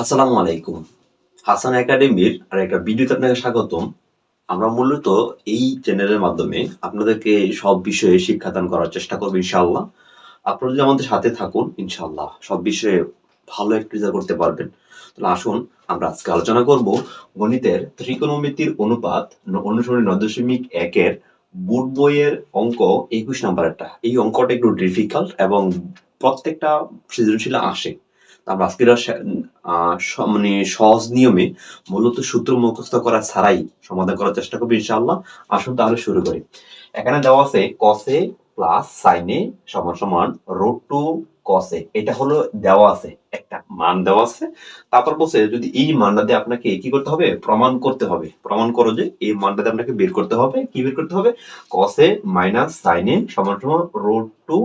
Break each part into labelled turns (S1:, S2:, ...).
S1: আসসালামু আলাইকুম। হাসান একাডেমির আর একটা ভিডিওতে আপনাকে স্বাগতম। আমরা মূলত এই চ্যানেলের মাধ্যমে আপনাদেরকে সব বিষয়ে শিক্ষাদান করার চেষ্টা করব ইনশাআল্লাহ। আপনারা যদি আমাদের সাথে থাকুন, ইনশাআল্লাহ সব বিষয়ে ভালো একটা রেজাল্ট করতে পারবেন। তাহলে আসুন, আমরা আজকে আলোচনা করব গণিতের ত্রিকোণমিতির অনুপাত অনুসরণী নয় দশমিক একের বোর্ড বইয়ের অঙ্ক একুশ নাম্বারটা এই অঙ্কটা একটু ডিফিকাল্ট এবং প্রত্যেকটা সৃজনশীল আসে। আমরা আজকের মানে সহজ নিয়মে মূলত সূত্র মুখস্থ করা ছাড়াই সমাধান করার চেষ্টা ইনশাআল্লাহ। আসুন তাহলে শুরু করি। এখানে দেওয়া আছে কসে প্লাস সাইনে সমান সমান রোড টু কসে এটা হলো দেওয়া আছে, একটা মান দেওয়া আছে। তারপর বলছে যদি এই মানটা দিয়ে আপনাকে কি করতে হবে? প্রমাণ করতে হবে। প্রমাণ করো যে এই মানটা দিয়ে আপনাকে বের করতে হবে। কি বের করতে হবে? কসে মাইনাস সাইনে সমান সমান root two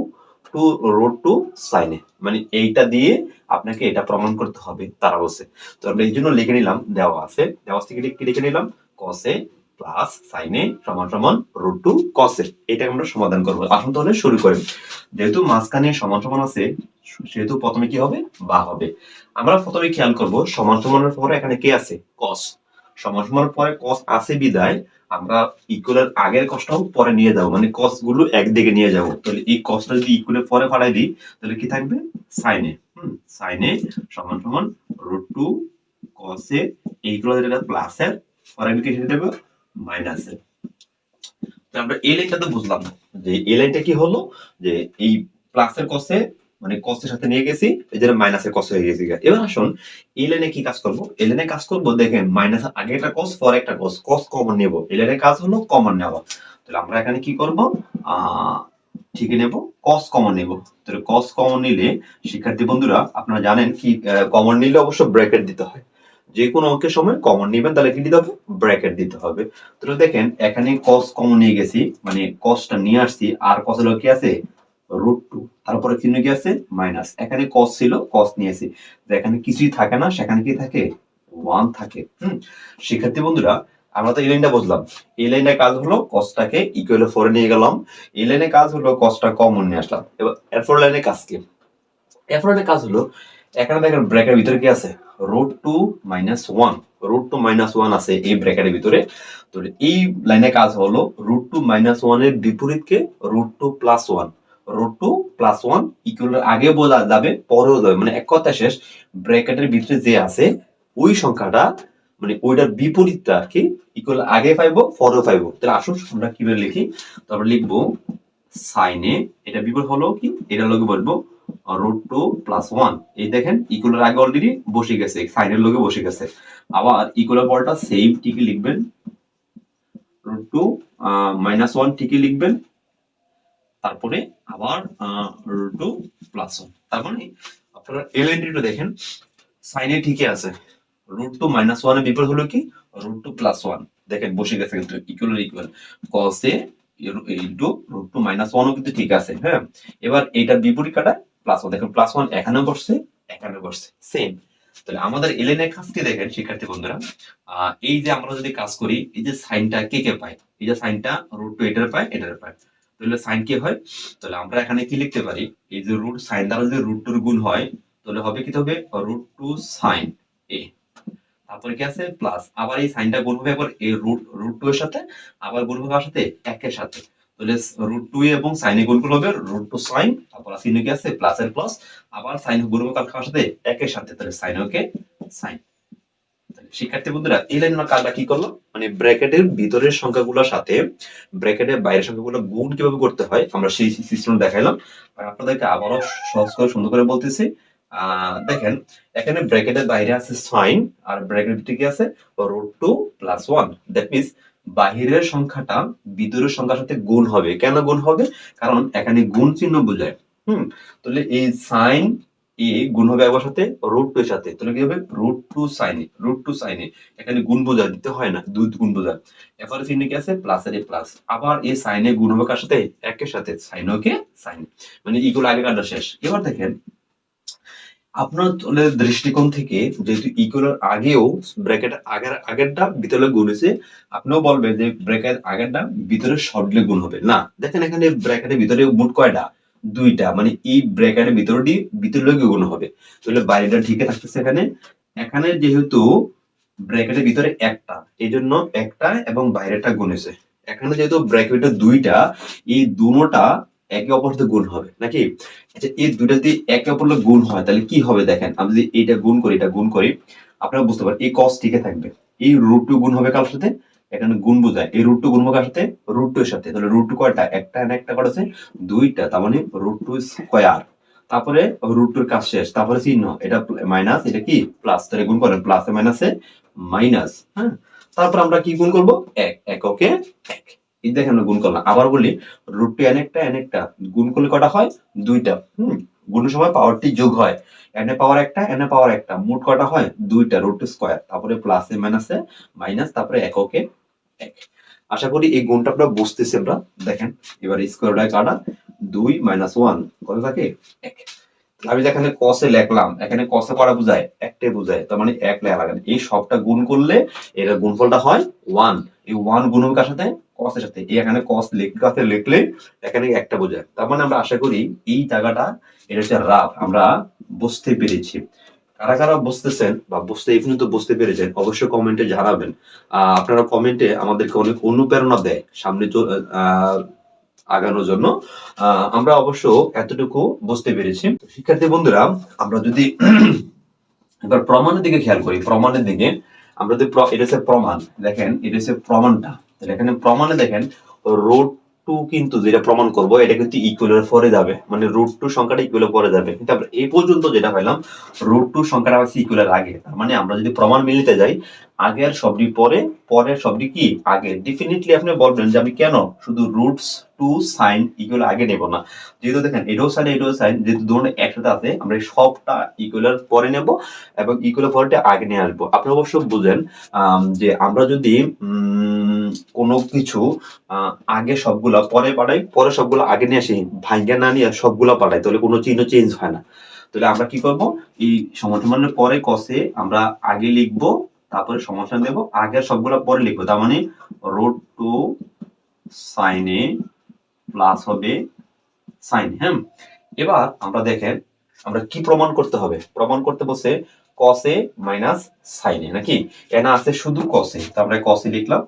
S1: two root two সাইনে মানে এইটা দিয়ে আপনাকে এটা প্রমাণ করতে হবে তারা বলছে তো আমরা এই জন্য লিখে নিলাম, দেওয়া আছে। দেওয়া থেকে কি লিখে নিলাম? কসে প্লাস সাইনে সমান সমান রুট টু কসে এটা আমরা সমাধান করব। আসুন তাহলে শুরু করি। যেহেতু মাঝখানে সমান সমান আছে, সেহেতু প্রথমে কি হবে? বা হবে। আমরা প্রথমে খেয়াল করব, সমান সমানের পরে এখানে কে আছে? কস সমান সমানের পরে কস আছে বিদায়, আমরা ইকুয়ালের আগের কষ্টও পরে নিয়ে যাব মানে কসগুলো একদিকে নিয়ে যাব। তাহলে এই কসটা যদি ইকুয়ালের পরে ফালাই দিই, তাহলে কি থাকবে? সাইনে সাইনে সমান সমান রুট টু কসে এইগুলো যেটা প্লাসের পরে আমি কি হিসেবে দেবো? মাইনাসের আমরা এই লাইনটা তো বুঝলাম না। যে এই লাইনটা কি হলো? যে এই প্লাসের কসে মানে কসের সাথে নিয়ে গেছি, এই জন্য মাইনাসের কস হয়ে গেছি এবার আসুন, এই লাইনে কি কাজ করব? এই কাজ করব, দেখেন মাইনাস আগে একটা কস পরে একটা কস কস কমন নেব। এই কাজ হলো কমন নেওয়া। তাহলে আমরা এখানে কি করব? ঠিকই নেব কস কমন নেব। তাহলে কস কমন নিলে, শিক্ষার্থী বন্ধুরা, আপনারা জানেন কি কমন নিলে অবশ্য ব্র্যাকেট দিতে হয়। যে কোনো অঙ্কের সময় কমন নেবেন, তাহলে কি দিতে হবে? ব্র্যাকেট দিতে হবে। তাহলে দেখেন, এখানে কস কমন নিয়ে গেছি মানে কসটা নিয়ে আসছি, আর কস হলো কি আছে রুট টু তারপরে চিহ্ন কি আছে? মাইনাস এখানে কস ছিল কস নিয়েছি। এখানে কিছুই থাকে না, সেখানে কি থাকে? ওয়ান থাকে। হুম? শিক্ষার্থী বন্ধুরা, আমরা তো এই লাইনটা বুঝলাম। এই কাজ হলো কসটাকে ইকুয়াল ফোরে নিয়ে গেলাম। এই লাইনের কাজ হলো কসটা কমন নিয়ে আসলাম। এবার এরপর লাইনের কাজ কি? এরপর লাইনের কাজ হলো, এখানে দেখেন ব্র্যাকেটের ভিতরে কি আছে? Root two minus one root two minus one আছে এই ব্র্যাকেটের ভিতরে। তো এই লাইনের কাজ হলো রুট টু মাইনাস ওয়ানের বিপরীতকে root two plus one root two plus one equal আগে বোঝা যাবে, পরেও যাবে। মানে এক কথা শেষ, ব্র্যাকেটের ভিতরে যে আছে, ওই সংখ্যাটা মানে ওইটার বিপরীতটা আর কি ইকুয়াল আগে পাইবো, পরেও পাইবো। তাহলে আসুন আমরা কীভাবে লিখি? তারপর লিখব সাইনে এটা বিপরীত হলো কি? এটা লোকে বলব রুট টু প্লাস ওয়ান এই দেখেন ইকুয়ালের আগে অলরেডি বসে গেছে সাইনের লোকে বসে গেছে। আবার ইকুয়ালের পরটা সেম ঠিকই লিখবেন। রুট টু মাইনাস ওয়ান ঠিকই লিখবেন। তারপরে আবার টু প্লাস ওয়ান তার মানে আপনারা এল এলএনডিটা দেখেন। সাইনে ঠিকই আছে। রুট টু মাইনাস ওয়ানের বিপরীত হলো কি? রুট টু প্লাস ওয়ান দেখেন, বসে গেছে কিন্তু ইকুয়াল ইকুয়াল কসে ইন্টু রুট টু মাইনাস ওয়ানও কিন্তু ঠিক আছে হ্যাঁ? এবার এটার বিপরীত কাটা প্লাস ওয়ান দেখেন প্লাস ওয়ান এখানে বসছে এখানে বসছে। সেম তাহলে আমাদের এলেনের কাজটি দেখেন, শিক্ষার্থী বন্ধুরা। এই যে আমরা যদি কাজ করি, এই যে সাইনটা কে কে পাই এই যে সাইনটা রুট টু এটার পায় এটার পায়। তাহলে সাইন কি হয়? তাহলে আমরা এখানে কি লিখতে পারি? এই যে রুট সাইন দ্বারা যদি রুট টুর গুণ হয়, তাহলে হবে কি হবে রুট টু সাইন এ তারপরে কি আছে? প্লাস আবার এই সাইনটা গুণ হবে একবার এই রুট রুট টু এর সাথে, আবার গুণ হবে কার সাথে একের সাথে। তাহলে রুট টু এবং সাইনে গুণ করলে হবে রুট টু সাইন তারপর চিহ্ন কি আছে? প্লাস এর প্লাস আবার সাইন গুণ হবে কার সাথে একের সাথে, তাহলে সাইন ওকে সাইন শিক্ষার্থী বন্ধুরা, এই লাইন কাজটা কি করল? মানে ব্র্যাকেটের ভিতরের সংখ্যাগুলোর সাথে ব্র্যাকেটের বাইরের সংখ্যাগুলো গুণ কীভাবে করতে হয়, আমরা সেই সিস্টেম দেখাইলাম। আর আপনাদেরকে আবারও সহজ করে সুন্দর করে বলতেছি। দেখেন, এখানে ব্র্যাকেটের বাইরে আছে সাইন আর ব্র্যাকেট কি আছে? Root two plus one that means বাহিরের সংখ্যাটা ভিতরের সংখ্যার সাথে গুণ হবে। কেন গুণ হবে? কারণ এখানে গুণ চিহ্ন বোঝায়। হুম, তাহলে এই সাইন এ গুণ হবে একবার সাথে রুট টু এর সাথে। তাহলে কি হবে? রুট টু সাইনে রুট টু সাইনে এখানে গুণ বোঝা দিতে হয় না, দুই গুণ বোঝা। এরপরে চিহ্ন কি আছে? প্লাস এর প্লাস আবার এই সাইনে গুণ হবে কার সাথে? একের সাথে। সাইন ওকে সাইন মানে ইগুলো আগে কাটা শেষ। এবার দেখেন আপনার দৃষ্টিকোণ থেকে যেহেতু ইকুয়ালের আগেও ব্র্যাকেট আগের, আগেরটা ভিতরে গুণ হয়েছে, আপনিও বলবেন যে ব্র্যাকেট আগেরটা ভিতরে শর্টলে গুণ হবে। না, দেখেন এখানে ব্র্যাকেটের ভিতরে মোট কয়টা? দুইটা মানে এই ব্র্যাকেটের ভিতরটি ভিতরে গুণ হবে। তাহলে বাইরেটা ঠিকই থাকতেছে এখানে। এখানে যেহেতু ব্র্যাকেটের ভিতরে একটা এই জন্য একটা এবং বাইরেটা গুনেছে এখানে যেহেতু ব্র্যাকেটের দুইটা, এই দুটোটা একে অপরের সাথে গুণ হবে, নাকি? আচ্ছা এই দুইটা যদি একে অপরের গুণ হয়, তাহলে কি হবে দেখেন? আমি যদি এইটা গুণ করি, এটা গুণ করি, আপনারা বুঝতে পারেন এই কস টিকে থাকবে। এই রুট টু গুণ হবে কার সাথে? এখানে গুণ বোঝায়। এই রুট টু গুণ কার সাথে রুট টু এর সাথে। তাহলে রুট টু কয়টা? একটা and একটা করেছে দুইটা। তার মানে রুট টু স্কোয়ার তারপরে রুট টুর কাজ শেষ। তারপরে চিহ্ন। এটা মাইনাস এটা কি? প্লাস তাহলে গুণ করেন। প্লাসে মাইনাসে মাইনাস হ্যাঁ? তারপর আমরা কি গুণ করব? এক। এককে এক। এই দেখেন আমরা গুণ করলাম। আবার বলি রুট টু এন একটা এন একটা। গুণ করলে কটা হয়? দুইটা। হুম? গুণের সময় পাওয়ারটি যোগ হয়। এন পাওয়ার একটা এন পাওয়ার একটা। মোট কটা হয়? দুইটা। রুট স্কোয়ার তারপরে প্লাসে মাইনাসে মাইনাস তারপরে এককে আশা করি এই গুণটা আপনারা বুঝতেছি আমরা দেখেন, এবার স্কোয়ারটা কাটা দুই মাইনাস ওয়ান কত থাকে? এক। আমি যেখানে কসে লিখলাম, এখানে কসে করা বোঝায়? একটাই বোঝায়, তার মানে এক লেখা লাগে এই সবটা গুণ করলে এর গুণফলটা হয় ওয়ান এই ওয়ান গুণ হবে কার সাথে? কসের সাথে। এখানে কস লিখতে লিখলে এখানে একটা বোঝায়। তার মানে আমরা আশা করি এই জায়গাটা, এটা হচ্ছে রাফ আমরা বুঝতে পেরেছি। কারা কারা বুঝতেছেন বা বুঝতে এই পর্যন্ত বুঝতে পেরেছেন, অবশ্যই কমেন্টে জানাবেন। আপনারা কমেন্টে আমাদেরকে অনেক অনুপ্রেরণা দেয় সামনে আগানোর জন্য। আমরা অবশ্য এতটুকু বুঝতে পেরেছি। শিক্ষার্থী বন্ধুরা, আমরা যদি এবার প্রমাণের দিকে খেয়াল করি, প্রমাণের দিকে। আমরা যদি এটা প্রমাণ, দেখেন, এটা প্রমাণটা। এখানে প্রমাণে দেখেন রোড টু কিন্তু যেটা প্রমাণ করব এটা কিন্তু ইকুয়ালের পরে যাবে। মানে রুট টু সংখ্যাটা ইকুয়ালের পরে যাবে। কিন্তু আমরা এই পর্যন্ত যেটা পাইলাম রুট টু সংখ্যাটা আছে ইকুয়ালের আগে। তার মানে আমরা যদি প্রমাণ মিলিতে যাই আগের সবটি পরে পরের সবটি কি? আগে। ডেফিনেটলি আপনি বলবেন যে আমি কেন শুধু রুটস টু সাইন ইকুয়াল আগে নেব না? যেহেতু দেখেন এটাও সাইন এটাও সাইন যেহেতু দুটো একসাথে আছে আমরা এই সবটা ইকুয়ালের পরে নেব এবং ইকুয়ালের পরেটা আগে নিয়ে আসব। আপনি অবশ্য বুঝেন যে আমরা যদি উম, কোনো কিছু আগে সবগুলা পরে পাঠাই, পরে সবগুলো আগে নিয়ে আসি, ভাঙ্গা না নিয়ে সবগুলা পাঠাই, তাহলে কোনো চিহ্ন চেঞ্জ হয় না। তাহলে আমরা কি করব? এই সমাধানের পরে কসে আমরা আগে লিখব, তারপরে সমাধান দেব আগের সবগুলো পরে লিখব। তার মানে রোড টু সাইনে প্লাস হবে সাইন হ্যাঁ? এবার আমরা দেখেন, আমরা কি প্রমাণ করতে হবে? প্রমাণ করতে বসে কসে মাইনাস সাইনে নাকি? এনা আছে শুধু কসে তো আমরা কসে লিখলাম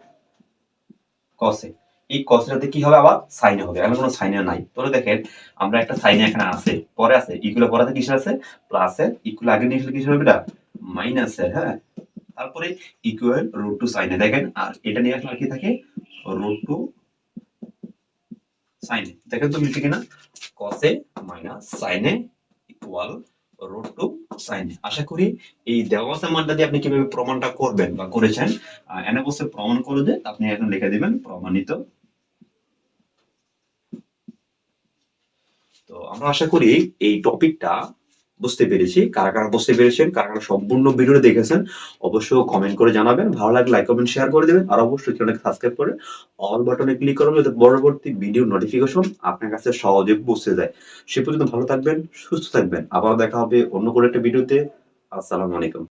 S1: কসে এই কসেটাতে কি হবে আবার? সাইনে হবে। এখানে কোনো সাইনে নাই। তাহলে দেখেন, আমরা একটা সাইনে এখানে আছে, পরে আছে। ইকুয়াল পরে আছে আছে? প্লাসের ইকুয়াল আগে নিয়ে কিসের হবে এটা? মাইনাসের হ্যাঁ? তারপরে ইকুয়াল রুট টু সাইনে দেখেন, আর এটা নিয়ে আসলে কি থাকে? রুট টু সাইনে দেখেন তো মিলছে কিনা? কসে মাইনাস সাইনে ইকুয়াল রুট টু সাইনে। আশা করি এই দেওয়া সামানটা দিয়ে আপনি কীভাবে প্রমাণটা করবেন বা করেছেন আহ, এনে বসে প্রমাণ করে দেন আপনি এখন লিখে দিবেন প্রমাণিত। তো আমরা আশা করি এই টপিকটা বুঝতে পেরেছি। কারা কারা বুঝতে পেরেছেন, কারা কারা সম্পূর্ণ ভিডিও দেখেছেন, অবশ্যই কমেন্ট করে জানাবেন। ভালো লাগলে লাইক কমেন্ট শেয়ার করে দেবেন। আর অবশ্যই চ্যানেলকে সাবস্ক্রাইব করে অল বাটনে ক্লিক করবেন যাতে পরবর্তী ভিডিও নোটিফিকেশন আপনার কাছে সহজে পৌঁছে যায়। সে পর্যন্ত ভালো থাকবেন, সুস্থ থাকবেন। আবার দেখা হবে অন্য কোনো একটা ভিডিওতে আসসালামু আলাইকুম।